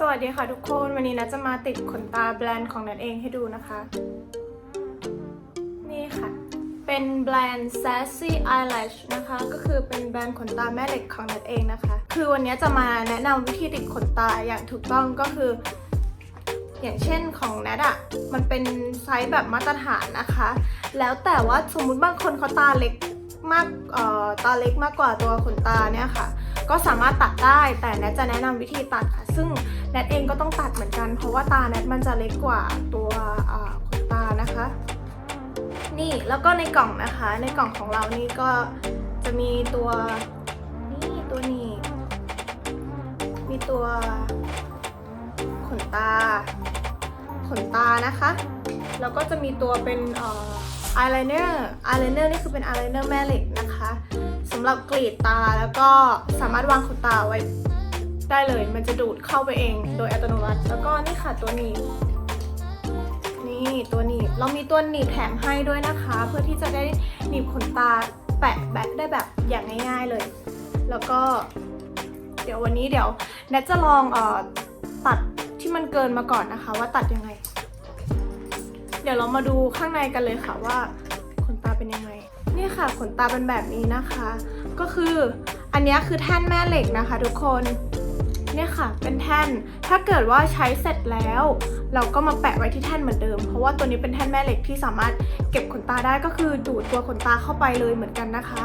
สวัสดีค่ะทุกคนวันนี้นะจะมาติดขนตาแบรนด์ของนัทเองให้ดูนะคะ นี่ค่ะ เป็นแบรนด์ Sassy Eyelash นะคะ ก็คือเป็นแบรนด์ขนตาแม่เหล็กของนัทเองนะคะ คือวันนี้จะมาแนะนำวิธีติดขนตาอย่างถูกต้องก็คือ อย่างเช่นของแนทอะมันเป็นไซส์แบบมาตรฐานนะคะ แล้วแต่ว่าสมมุติบางคนเขาตาเล็กมากเอ่อตาเล็กมากกว่าตัวขนตาเนี่ยค่ะ ก็สามารถตัดได้แต่แนทจะแนะนำวิธีตัดค่ะ ซึ่ง แนทเองก็ต้องตัดเหมือนกัน เพราะว่าตาแนทมันจะเล็กกว่าตัวขนตานะคะ นี่แล้วก็ในกล่องนะคะ ในกล่องของเรานี่ก็จะมีตัวนี่ตัวนี้ มีตัวขนตา ขนตานะคะ แล้วก็จะมีตัวเป็นเอ่ออายไลเนอร์อายไลเนอร์นี่คือเป็นอายไลเนอร์แม่เหล็กนะคะสำหรับกรีดตาแล้วก็สามารถวางขนตาไว้ ได้เลย มันจะดูดเข้าไปเองโดยอัตโนมัติ แล้วก็นี่ค่ะตัวหนี้นี่ตัวหนีบเรามีตัวหนีบแถมให้ด้วยนะคะ เพื่อที่จะได้หนีบขนตาแปะแบะได้แบบอย่างง่าย ๆเลย แล้วก็ เดี๋ยววันนี้เดี๋ยวแนทจะลองเออตัดที่มันเกินมาก่อนนะคะ ว่าตัดยังไง เดี๋ยวเรามาดูข้างในกันเลยค่ะว่าขนตาเป็นยังไง นี่ค่ะขนตาเป็นแบบนี้นะคะ ก็คืออันนี้คือแท่นแม่เหล็กนะคะ ทุกคน เนี่ยค่ะ เป็นแท่น ถ้าเกิดว่าใช้เสร็จแล้ว เราก็มาแปะไว้ที่แท่นเหมือนเดิม เพราะว่าตัวนี้เป็นแท่นแม่เหล็กที่สามารถเก็บขนตาได้ก็คือดูดตัวขนตาเข้าไปเลยเหมือนกันนะคะ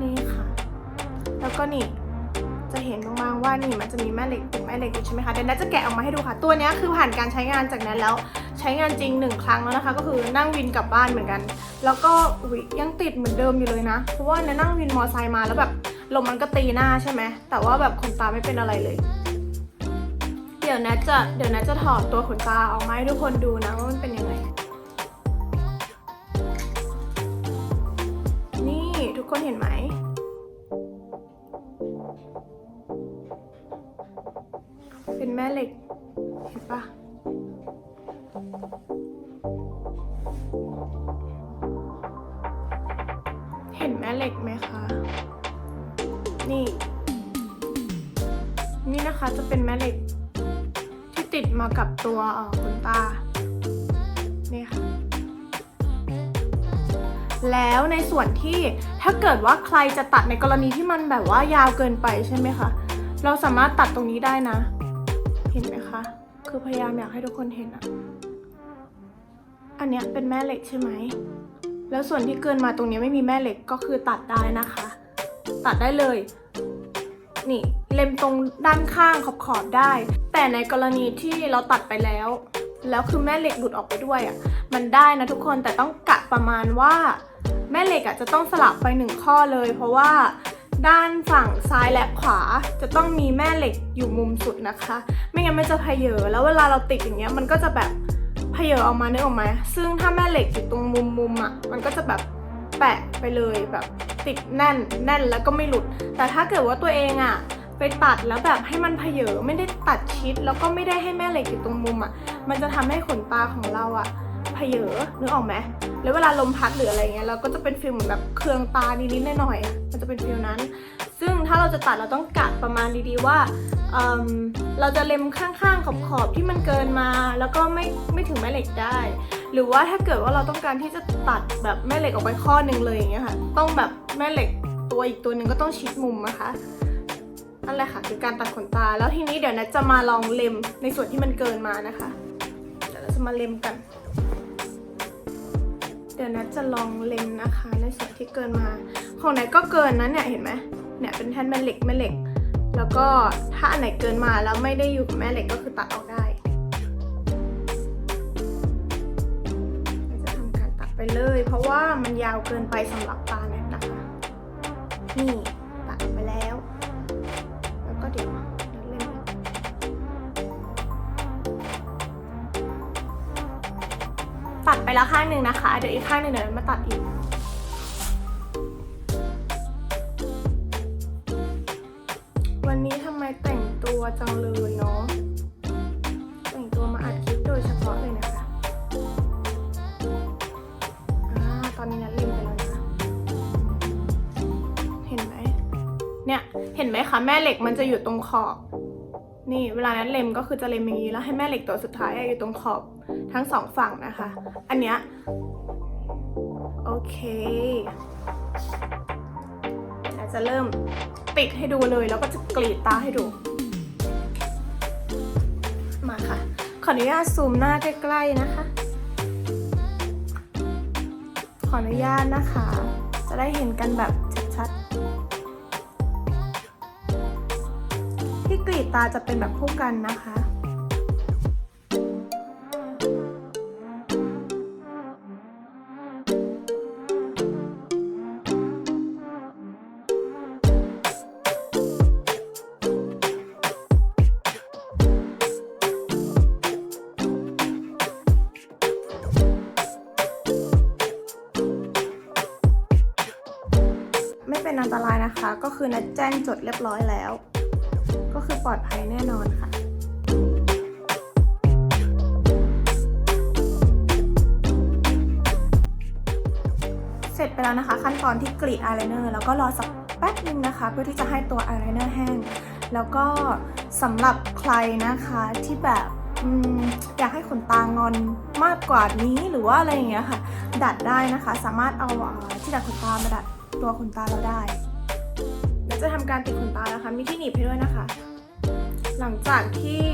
นี่ค่ะ แล้วก็นี่จะเห็นบางๆว่านี่มันจะมีแม่เหล็กติดแม่เหล็กอยู่ใช่ไหมคะเดี๋ยวนัทจะแกะออกมาให้ดูค่ะ ตัวนี้คือผ่านการใช้งานจากนั้นแล้วใช้งานจริงหนึ่งครั้งแล้วนะคะ ก็คือนั่งวินกลับบ้านเหมือนกัน แล้วก็ยังติดเหมือนเดิมอยู่เลยนะ เพราะว่าเนี่ยนั่งวินมอไซค์มาแล้วแบบ ลมมันก็ตีหน้าใช่ไหมแต่ว่าแบบขนตาไม่เป็นอะไรเลย เดี๋ยวนะจะเดี๋ยวนะจะถอดตัวขนตาออกมาให้ทุกคนดูนะว่ามันเป็นยังไง นี่ทุกคนเห็นไหมเป็นแม่เหล็ก เห็นปะเห็นแม่เหล็กไหมคะ นี่นะคะจะเป็นแม่เหล็กที่ติดมากับตัวเอ่อขนตานี่ค่ะแล้วในส่วนที่ถ้าเกิดว่าใครจะตัดในกรณีที่มันแบบว่ายาวเกินไปใช่ไหมคะ เราสามารถตัดตรงนี้ได้นะ เห็นไหมคะ คือพยายามอยากให้ทุกคนเห็นอะอันเนี้ยเป็นแม่เหล็กใช่ไหม แล้วส่วนที่เกินมาตรงนี้ไม่มีแม่เหล็กก็คือตัดได้นะคะ ตัดได้เลย นี่ เล็มตรงด้านข้างขอบขอบๆได้ แต่ในกรณีที่เราตัดไปแล้ว แล้วคือแม่เหล็กหลุดออกไปด้วยอะ่ะมันได้นะทุกคนแต่ต้องกะประมาณว่า แม่เหล็กอะ่ะจะต้องสลับไปหนึ่งข้อเลย เพราะว่าด้านฝั่งซ้ายและขวาจะต้องมีแม่เหล็กอยู่มุมสุดนะคะ ไม่งั้นมันจะเพเยอแล้วเวลาเราติดอย่างเงี้ยมันก็จะแบบเพเยอออกมาเนึกอออกไหมซึ่งถ้าแม่เหล็กอยู่ตรงมุมมุมๆอะมันก็จะแบบแปะไปเลยแบบติดแน่นแน่นแล้วก็ไม่หลุด แต่ถ้าเกิดว่าตัวเองอะ ไปตัดแล้วแบบให้มันเพเยอไม่ได้ตัดชิด แล้วก็ไม่ได้ให้แม่เหล็กอยู่ตรงมุมอะ มันจะทำให้ขนตาของเราอะเพเยอนึกออกไหมแล้วเวลาลมพัดหรืออะไรเงี้ยเราก็จะเป็นฟิลเหมือนแบบเคืองตานิดๆหน่อยๆอะมันจะเป็นฟิลนั้น ซึ่งถ้าเราจะตัดเราต้องกะประมาณดีๆว่าเอิ่มเราจะเล็มข้างๆขอบๆที่มันเกินมา แล้วก็ไม่ไม่ถึงแม่เหล็กได้ หรือว่าถ้าเกิดว่าเราต้องการที่จะตัดแบบแม่เหล็กออกไปข้อนึงเลยอย่างเงี้ยค่ะ ต้องแบบแม่เหล็กตัวอีกตัวหนึ่งก็ต้องชิดมุมนะคะ นั่นแหละค่ะคือการตัดขนตา แล้วทีนี้เดี๋ยวนัทจะมาลองเล็มในส่วนที่มันเกินมานะคะ เดี๋ยวเราจะมาเล็มกัน เดี๋ยวนัทจะลองเล็มนะคะ ในส่วนที่เกินมา ของไหนก็เกินนะเนี่ยเห็นไหมเนี่ยเป็นแท่นแม่เหล็กแม่เหล็ก แล้วก็ถ้าอันไหนเกินมาแล้วไม่ได้อยู่กับแม่เหล็กก็คือตัดออกได้จะทำการตัดไปเลย เพราะว่ามันยาวเกินไปสำหรับตาเนี่นะคะนี่ แล้วข้างหนึ่งนะคะ เดี๋ยวอีกข้างหนึ่งเดี๋ยวมาตัดอีกวันนี้ทำไมแต่งตัวจังเลยเนาะแต่งตัวมาอัดคลิปโดยเฉพาะเลยนะคะอ่าตอนนี้นัดเล่นไปแล้วนะเห็นไหมเนี่ยเห็นไหมคะแม่เหล็กมันจะอยู่ตรงขอบ นี่เวลานั้นเล็มก็คือจะเล็มอย่างนี้แล้วให้แม่เหล็กตัวสุดท้ายอยู่ตรงขอบ ทั้งสองฝั่งนะคะ อันเนี้ยโอเคเดี๋ยวจะเริ่มติดให้ดูเลยแล้วก็จะกรีดตาให้ดู มาค่ะ ขออนุญาตซูมหน้าใกล้ ๆนะคะ ขออนุญาตนะคะ จะได้เห็นกันแบบชัดๆ ที่กรีดตาจะเป็นแบบคู่กันนะคะ ตรายนะคะ ก็คือนัดแจ้งจดเรียบร้อยแล้ว ก็คือปลอดภัยแน่นอนค่ะเสร็จไปแล้วนะคะ ขั้นตอนที่กรีดอายไลเนอร์แล้วก็รอสักแป๊บนึงนะคะ เพื่อที่จะให้ตัวอายไลเนอร์แห้ง แล้วก็สำหรับใครนะคะที่แบบอยากให้ขนตางอนมากกว่านี้หรือว่าอะไรอย่างเงี้ยค่ะ ดัดได้นะคะ สามารถเอาที่ดัดขนตามาดัด ตัวขนตาเราได้เดี๋ยวจะทำการติดขนตานะคะ มีที่หนีบให้ด้วยนะคะ หลังจากที่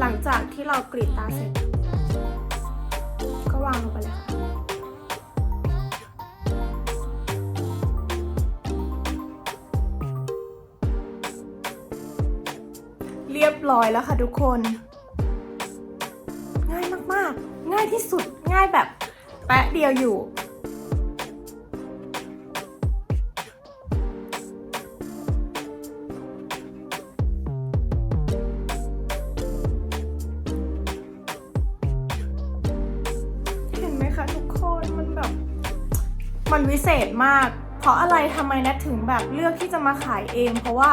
หลังจากที่เรากรีดตาเสร็จ ก็วางลงไปเลยค่ะเรียบร้อยแล้วค่ะทุกคน ง่ายมากๆ ง่ายที่สุดง่ายแบบแป๊ะเดียวอยู่ เศษมาก เพราะอะไรทำไมนะถึงแบบเลือกที่จะมาขายเอง เพราะว่า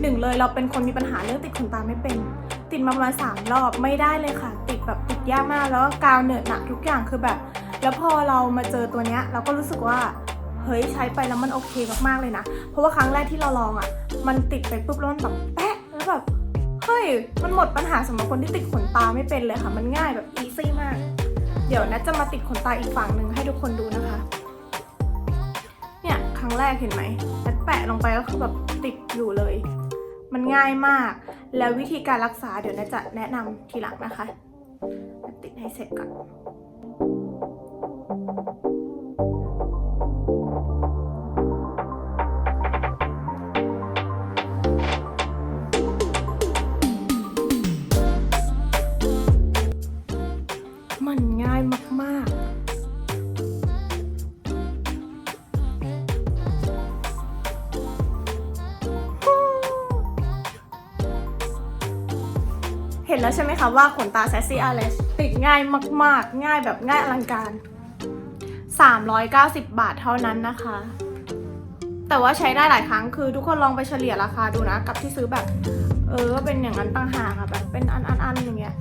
หนึ่งเลยเราเป็นคนมีปัญหาเรื่องติดขนตาไม่เป็น ติดมาประมาณสามรอบไม่ได้เลยค่ะ ติดแบบติดยากมากแล้วก็กาวเหนอะหนักทุกอย่างคือแบบ แล้วพอเรามาเจอตัวเนี้ยเราก็รู้สึกว่าเฮ้ยใช้ไปแล้วมันโอเคมากๆเลยนะ เพราะว่าครั้งแรกที่เราลองอะ่ะ มันติดไปปุ๊บแล้วมันแบบแป๊ะแล้วแบบเฮ้ยมันหมดปัญหาสำหรับคนที่ติดขนตาไม่เป็นเลยค่ะ มันง่ายแบบอีซี่มาก เดี๋ยวนะจะมาติดขนตาอีกฝั่งหนึ่งให้ทุกคนดูนะคะ รั้งแรกเห็นไหมนัดแปะลงไปก็คือแบบติดอยู่เลย มันง่ายมาก แล้ววิธีการรักษาเดี๋ยวนัดจะแนะนำทีหลังนะคะ ติดให้เสร็จก่อน เห็นแล้วใช่ไหมคะว่าขนตาแซซี่อาเลสติดง่ายมาก ๆ ง่ายแบบง่ายอลังการ 390 บาทเท่านั้นนะคะ แต่ว่าใช้ได้หลายครั้งคือทุกคนลองไปเฉลี่ยราคาดูนะ กับที่ซื้อแบบ เออก็เป็นอย่างนั้นต่างหากอะแบบเป็นอันๆๆอย่างเงี้ย